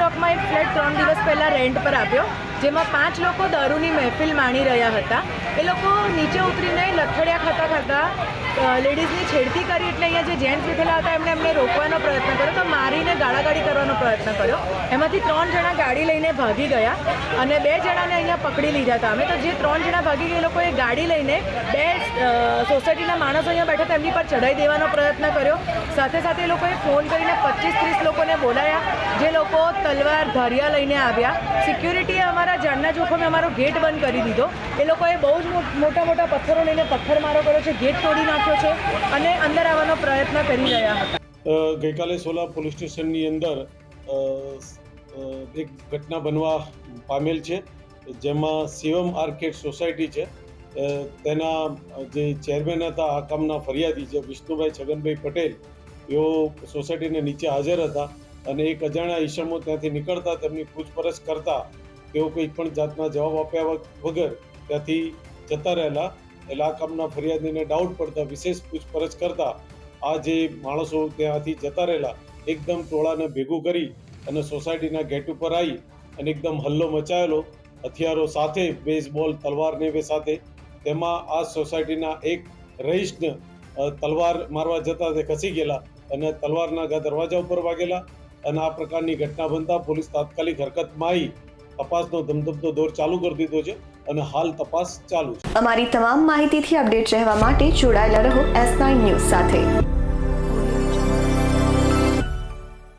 બ્લોકમાં એક ફ્લેટ ત્રણ દિવસ પહેલાં રેન્ટ પર આપ્યો જેમાં પાંચ લોકો દારૂની મહેફિલ માણી રહ્યા હતા. એ લોકો નીચે ઉતરીને લથડિયા ખાતા ખાતા લેડીઝની છેડતી કરી એટલે અહીંયા જે જેન્ટ્સ બેઠેલા હતા એમણે એમને રોકવાનો પ્રયત્ન કર્યો. તો મારીને ગાળાગાળી કરવાનો પ્રયત્ન કર્યો. એમાંથી ત્રણ જણા ગાડી લઈને ભાગી ગયા અને બે જણાને અહીંયા પકડી લીધા હતા. અમે તો જે ત્રણ જણા ભાગી ગયા, એ લોકોએ ગાડી લઈને બે સોસાયટીના માણસો અહીંયા બેઠા હતા, એમની પર ચડાઈ દેવાનો પ્રયત્ન કર્યો. સાથે સાથે એ લોકોએ ફોન કરીને પચીસ, ત્રીસ લોકોને બોલાયા. જે લોકો તલવાર, ધારિયા લઈને આવ્યા. સિક્યુરિટીએ અમારા જાનના જોખમે અમારો ગેટ બંધ કરી દીધો. એ લોકોએ બહુ જ મોટા મોટા પથ્થરો લઈને પથ્થરમારો કર્યો છે, ગેટ તોડી નાખ્યો છે અને અંદર આવવાનો પ્રયત્ન કરી રહ્યા હતા. ગઈકાલે સોલા પોલીસ સ્ટેશનની અંદર એક ઘટના બનવા પામેલ છે, જેમાં શિવમ આર્કેડ સોસાયટી છે. તેના જે ચેરમેન હતા, આ કામના ફરિયાદી જે વિષ્ણુભાઈ છગનભાઈ પટેલ, તેઓ સોસાયટીને નીચે હાજર હતા અને એક અજાણ્યા ઈસમો ત્યાંથી નીકળતા, તેમની પૂછપરછ કરતા, તેઓ કોઈ પણ જાતના જવાબ આપ્યા વગર ત્યાંથી જતા રહેલા. એટલે આ કામના ફરિયાદીને ડાઉટ પડતા, વિશેષ પૂછપરછ કરતા આ જે માણસો ત્યાંથી જતા રહેલા, એકદમ ટોળાને ભેગું કરી અને સોસાયટીના ગેટ ઉપર આવી અને એકદમ હલ્લો મચાયેલો, હથિયારો સાથે બેઝબોલ તલવાર ને એ સાથે. તેમાં આ સોસાયટીના એક રહીશને તલવાર મારવા જતા તે ખસી ગયેલા અને તલવારના દરવાજા ઉપર વાગેલા અને આ પ્રકારની ઘટના બનતા પોલીસ તાત્કાલિક હરકતમાં આવી તપાસનો ધમધમતો દોર ચાલુ કરી દીધો છે. અને હાલ તપાસ ચાલુ છે. અમારી તમામ માહિતીથી અપડેટ રહેવા માટે જોડાયેલા રહો એસ ન્યૂઝ સાથે.